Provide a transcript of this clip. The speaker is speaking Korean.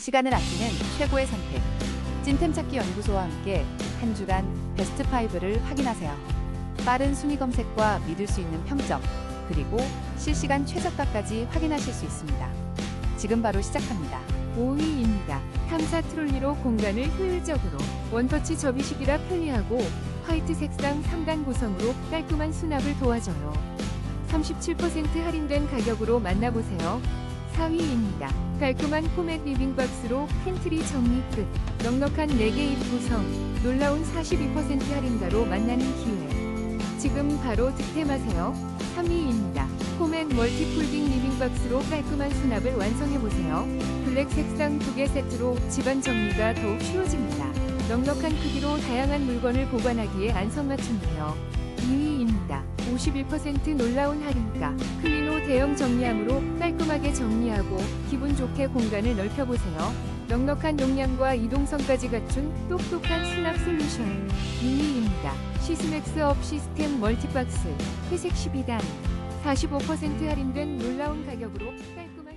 시간을 아끼는 최고의 선택. 찐템 찾기 연구소와 함께 한 주간 베스트 5를 확인하세요. 빠른 순위 검색과 믿을 수 있는 평점, 그리고 실시간 최저가까지 확인하실 수 있습니다. 지금 바로 시작합니다. 5위입니다. 탐사 트롤리로 공간을 효율적으로 원터치 접이식이라 편리하고 화이트 색상 3단 구성으로 깔끔한 수납을 도와줘요. 37% 할인된 가격으로 만나보세요. 4위입니다. 깔끔한 포맷 리빙박스로 팬트리 정리 끝. 넉넉한 4개 입 구성. 놀라운 42% 할인가로 만나는 기회. 지금 바로 득템하세요. 3위입니다. 포맷 멀티폴딩 리빙박스로 깔끔한 수납을 완성해보세요. 블랙 색상 두개 세트로 집안 정리가 더욱 쉬워집니다. 넉넉한 크기로 다양한 물건을 보관하기에 안성맞춤이에요. 2위입니다. 51% 놀라운 할인가. 클리노 대형 정리함으로 깔끔하게 정리하고 기분 좋게 공간을 넓혀보세요. 넉넉한 용량과 이동성까지 갖춘 똑똑한 수납 솔루션. 2위입니다. 시스맥스 업 시스템 멀티박스 회색 12단. 45% 할인된 놀라운 가격으로 깔끔